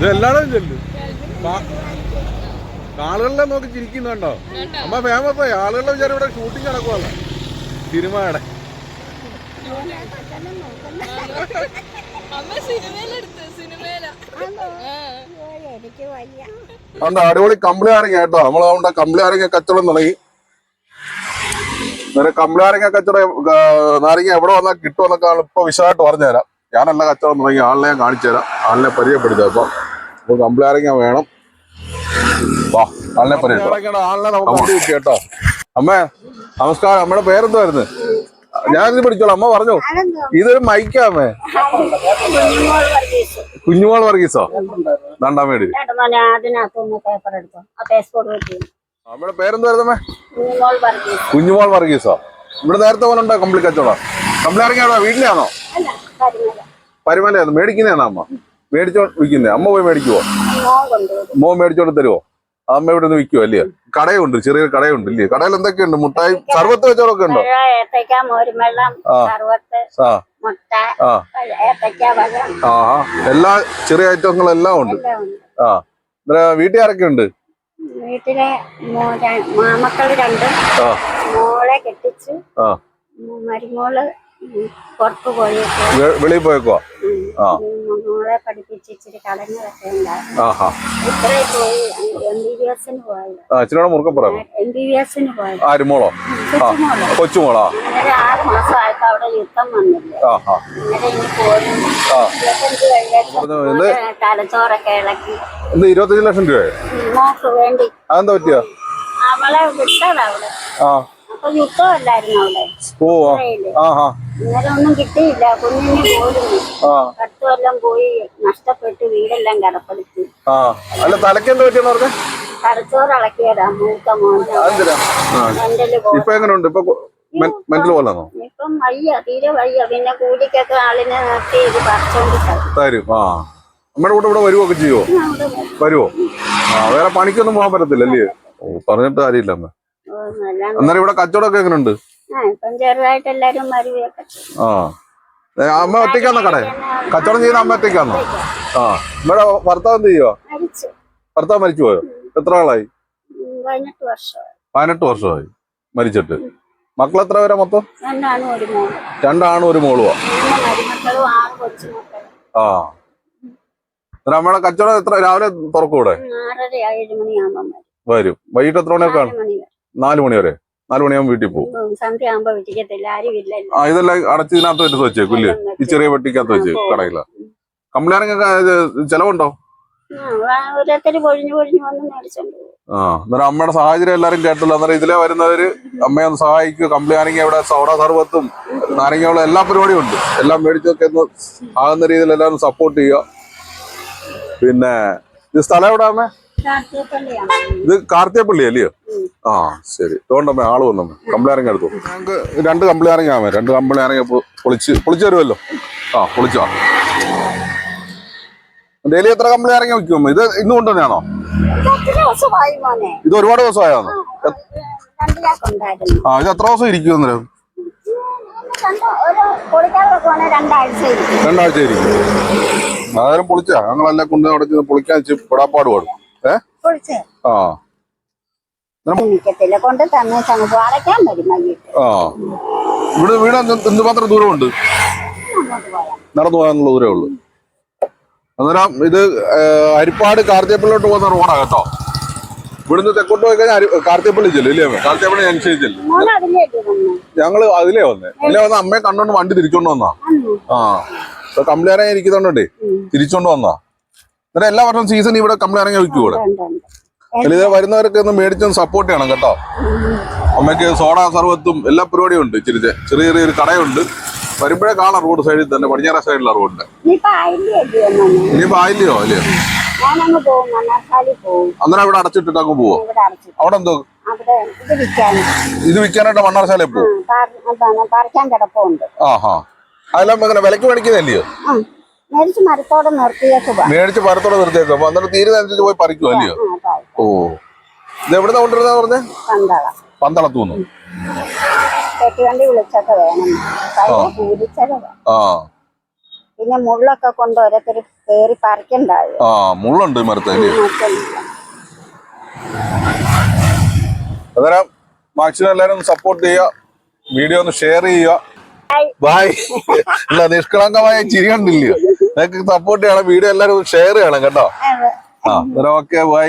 ഇത് ചെല്ലു. ആളുകളെ നോക്കി ചിരിക്കുന്നുണ്ടോ? അമ്മ ഫേമസ് ആയി ആളുകളുടെ വിചാരം ഇവിടെ ഷൂട്ടിംഗ് നടക്കുവല്ല സിനിമയുടെ. അതുകൊണ്ട് അടിപൊളി കമ്പിളി ആരങ്ങ കേട്ടോ. നമ്മൾ അതുകൊണ്ട് കമ്പിളി ആരങ്ങ കച്ചവടം തുടങ്ങി. നേരെ കമ്പിളി ആരങ്ങ കച്ചവടം നാരങ്ങ എവിടെ വന്നാൽ കിട്ടുമെന്നൊക്കെ ഇപ്പൊ വിശദമായിട്ട് പറഞ്ഞുതരാം. ഞാനല്ല കച്ചവടം തുടങ്ങി. ആളിനെ ഞാൻ കാണിച്ചു തരാം ആളിനെ പരിചയപ്പെടുത്തുക. അപ്പൊ അപ്പൊ കമ്പിളി ആരങ്ങ വേണം. വാ ആളിനെ കണ്ടു കേട്ടോ അമ്മേ നമസ്കാരം. അമ്മയുടെ പേരെന്തായിരുന്നു ഞാനിത് പിടിച്ചോളാം. അമ്മ പറഞ്ഞു? ഇതൊരു മൈക്കാമേ കുഞ്ഞുമോൾ വർഗീസ് കുഞ്ഞുമോൾ വർഗീസോ? രണ്ടാം വീട്. അമ്മയുടെ പേരെന്തായിരുന്നു കുഞ്ഞുമോൾ വർഗീസ്. ഇവിടെ നേരത്തെ പോലെ ഉണ്ടോ കമ്പിളി കച്ചവടം? കമ്പിളി ഇറങ്ങിയാണോ വീട്ടിലാണോ? പരിമലയാണോ മേടിക്കുന്നതാണോ അമ്മ? മേടിച്ചോ വിൽക്കുന്നേ? അമ്മ പോയി മേടിക്കുവോ? മോ മേടിച്ചോണ്ട് തരുവോ? അമ്മ ഇവിടെ നിന്ന് വിൽക്കുവോ അല്ലേ? കടയുണ്ട് ചെറിയൊരു കടയുണ്ട് ഇല്ലേ? കടയിൽ എന്തൊക്കെയുണ്ട്? മുട്ടായി സർവത്ത് വെച്ചോടൊക്കെ ഉണ്ടോ? ആ. എല്ലാ ചെറിയ ഐറ്റങ്ങളെല്ലാം ഉണ്ട്. എല്ലാം ഉണ്ട്. ആ. എന്താ വീട്ടിൽ ആരൊക്കെ ഉണ്ട്? വീട്ടിലെ മാമക്കൾ രണ്ട്. മോളെ കെട്ടിച്ച്. മരുമോൾ പുറത്തു പോയേക്കോ പോയേക്ക് വെളിയിൽ പോയേക്കുവാ? ആ. മോളെ പഠിപ്പിച്ച് ഇച്ചിരി കടങ്ങളൊക്കെ ഇച്ചിരി മുറുക്കം പറയാം എം ബി ബി എസിന് പോയത് ആര് മോളോ? കൊച്ചുമോളാ. അന്നേരം ആറ് മാസമായപ്പോ അവിടെ യുദ്ധം വന്നില്ല? അന്നേരം ഇനി പോരും. ഇരുപത്തഞ്ച് കഴിഞ്ഞപ്പോ ഇത് തലച്ചോറൊക്കെ ഇളക്കി. എന്ത് ഇരുപത്തഞ്ച് ലക്ഷം രൂപയോ? മോക്ക് വേണ്ടി. അതെന്താ പറ്റിയ? അവളെ വിട്ടതാ അവിടെ. ആ. അപ്പൊ യുദ്ധമല്ലായിരുന്നു അവിടെ. ഓ ആ. ആ അന്നേരം ഒന്നും കിട്ടിയില്ല. കുഞ്ഞിനെ പോയിരുന്നു പോയി നഷ്ടപ്പെട്ട് വീടെല്ലാം കടപ്പെടുത്തി. അല്ല തലക്കെന്ത് പറ്റിയെന്ന് പറഞ്ഞേ? തലച്ചോറ് ഇളക്കിയതാ മൂത്ത പോ ഇപ്പൊ എങ്ങനെയുണ്ട് ഇപ്പൊ മെന്റൽ പോലാണോ ഇപ്പം വയ്യ തീരെ വയ്യ. പിന്നെ കൂലിക്കൊക്കെ ആളിനെ നിർത്തി ഇത് പറിച്ചോണ്ട് തരും. തരും ആ. നമ്മുടെ കൂടെ ഇവിടെ വരുവൊക്കെ ചെയ്യുവോ അവിടെ വരും. വരുവോ? ആ വേറെ പണിക്കൊന്നും പോകാൻ പറ്റത്തില്ല അല്ലേ? ഓ പറഞ്ഞിട്ട് കാര്യമില്ല അമ്മ. അന്നേരം ഇവിടെ കച്ചവടമൊക്കെ എങ്ങനെയുണ്ട് ഇപ്പം ചെറുതായിട്ട് എല്ലാരും വരുവൊക്കെ ചെയ്യും. ആ അമ്മ ഒറ്റയ്ക്കാന്നോ കട കച്ചവടം ചെയ്യുന്ന അമ്മ ഒറ്റയ്ക്കാന്നോ ആ. ഇവിടെ ഭർത്താവ് എന്ത് ചെയ്യുവോ? മരിച്ചു. ഭർത്താവ് മരിച്ചു പോയോ? എത്ര ആളായി പതിനെട്ട് വർഷമായി. പതിനെട്ട് വർഷമായി മരിച്ചിട്ട്. മക്കൾ എത്ര പേരാ മൊത്തം? രണ്ടാണ് ഒരു മോളുവാ. ആ. അമ്മയുടെ കച്ചവടം എത്ര രാവിലെ തുറക്കൂടെ വരും. വൈകിട്ട് എത്ര മണിയൊക്കെ നാലു മണി വരെ. നാല് മണി വരെ മണിയാകുമ്പോൾ വീട്ടിൽ പോകും ആരും ആ ഇതെല്ലാം അടച്ച് ഇതിനകത്ത് എടുത്ത് വെച്ചേക്കും ഇല്ലേ? ഈ ചെറിയ പെട്ടിക്കകത്ത് വെച്ച് കടയില. കമ്പിളിയാണെങ്കിൽ ചെലവുണ്ടോ? ആ, ഓരോരുത്തര് പൊഴിഞ്ഞു പൊഴിഞ്ഞു വന്ന് മേടിച്ചോണ്ട് പോകും. ആ അന്നേരം അമ്മയുടെ സാഹചര്യം എല്ലാരും കേട്ടല്ലോ. അന്നേരം ഇതിലെ വരുന്നവര് അമ്മയെ ഒന്ന് സഹായിക്കുക കമ്പിളിയാണെങ്കിൽ ഇവിടെ സോഡ സർവത്തും നാരങ്ങയുള്ള എല്ലാ പരിപാടിയും ഉണ്ട്. എല്ലാം മേടിച്ചൊക്കെ ഒന്ന് ആകുന്ന രീതിയിൽ എല്ലാവരും സപ്പോർട്ട് ചെയ്യുക. പിന്നെ ഇത് സ്ഥലം എവിടെ അമ്മേ? ഇത് കാർത്തിയപ്പള്ളി അല്ലയോ ആ ശരി. തോണ്ടമ്മേ ആൾ വന്നമ്മേ കമ്പിളിയാരങ്ങ എടുത്തു. ഞങ്ങൾക്ക് രണ്ട് കമ്പിളിയാരങ്ങ ആമേ. രണ്ട് കമ്പിളിയാരങ്ങ പൊ- പൊളിച്ച് പൊളിച്ചു തരുമല്ലോ. ആ പൊളിച്ചോ. ഡെയിലി എത്ര കമ്പിളിയാരങ്ങ വെക്കും ഇത് ഇന്ന് മോനെ. ഇത് ഒരുപാട് ദിവസമായാണോ ആ ഇത് എത്ര ദിവസം ഇരിക്കും അന്നേരം? രണ്ടാഴ്ച ഇരിക്കും. അതായത് പൊളിച്ചാ. ഞങ്ങളെല്ലാം കൊണ്ട് അവിടെ പൊളിക്കാൻ വെച്ച് പെടാപ്പാട് പാടും. ഏ? ആ. കൊണ്ട് അടയ്ക്കാൻ വരും ഓ ഇവിടെ വീട് എന്ത് എന്തുമാത്രം ദൂരമുണ്ട്? നടന്നു പോകാനുള്ള ദൂരമേ ഉള്ളൂ. അന്നേരം ഇത് അരിപ്പാട് കാർത്തിയപ്പള്ളിലോട്ട് പോകുന്ന റോഡാ കേട്ടോ. ഇവിടുന്ന് തെക്കോട്ട് പോയി കഴിഞ്ഞാൽ കാർത്തിയപ്പള്ളി ചെല്ലും ഇല്ലേ? കാർത്തിയപ്പള്ളി ഞാൻ ചെല്ലും. ഞങ്ങൾ അതിലേ വന്നേ. ഇതിലേ വന്ന അമ്മയെ കണ്ടോണ്ട് വണ്ടി തിരിച്ചോണ്ട് വന്നാ? ആ. കമ്പിളിയാരങ്ങ ഇരിക്കുന്നുണ്ടേ. തിരിച്ചോണ്ട് വന്നാ എന്നിട്ട് എല്ലാ വർഷവും സീസൺ ഇവിടെ കംപ്ലൈൻ ഇറങ്ങി വെക്കും ഇവിടെ ഇത് വരുന്നവർക്ക് വരുന്നവരൊക്കെ ഒന്ന് മേടിച്ചൊന്ന് സപ്പോർട്ട് ചെയ്യണം കേട്ടോ. അമ്മയ്ക്ക് സോഡ സർവത്തും എല്ലാ പരിപാടിയും ഉണ്ട് ഇച്ചിരി ചെറിയ ചെറിയൊരു കടയുണ്ട്. വരുമ്പോഴേ കാണാം റോഡ് സൈഡിൽ തന്നെ പടിഞ്ഞാറ സൈഡിലുള്ള റോഡിന്റെ ഇനിയിപ്പോ ആയില്ലയോ അല്ലയോ അന്നേരം അവിടെ അടച്ചിട്ടിട്ട് അങ്ങ് പോവോ? അവിടെ എന്തോ? ഇത് വിൽക്കാനായിട്ട് മണ്ണാർശാല പോവും? ആഹാ. അതെല്ലാം ഇങ്ങനെ വിലക്ക് മേടിക്കുന്നില്ലയോ മേടിച്ച് മരത്തോടെ നിർത്തിയേക്ക് മേടിച്ച് മരത്തോടെ നിർത്തിയേക്കും അപ്പൊ അന്നേരം തീരുന്നതനുസരിച്ച് പോയി പറിക്കും അല്ലയോ? ഓ. ഇത് എവിടെ കൊണ്ടുവരുന്ന പറഞ്ഞേ? കണ്ടള പന്തളത്തൂന്ന്. കെട്ടുവണ്ടി വിളിച്ചൊക്കെ വേണം. ആ. പിന്നെ മുള്ളൊക്കെ കൊണ്ട് ഓരോരുത്തർ കേറി പറിക്കണ്ടായോ ആ മുള്ളുണ്ട് ഈ മരത്തേൽ അന്നേരം മാക്സിമം എല്ലാവരും സപ്പോർട്ട് ചെയ്യുക. വീഡിയോ ഒന്ന് ഷെയർ ചെയ്യുക. ബൈ ഇല്ല നിഷ്കളങ്കമായ ചിരി കണ്ടില്ലയോ? നിങ്ങൾക്ക് സപ്പോർട്ട് ചെയ്യണം വീഡിയോ എല്ലാവരും ഷെയർ ചെയ്യണം കേട്ടോ. ആ ഓക്കെ ബൈ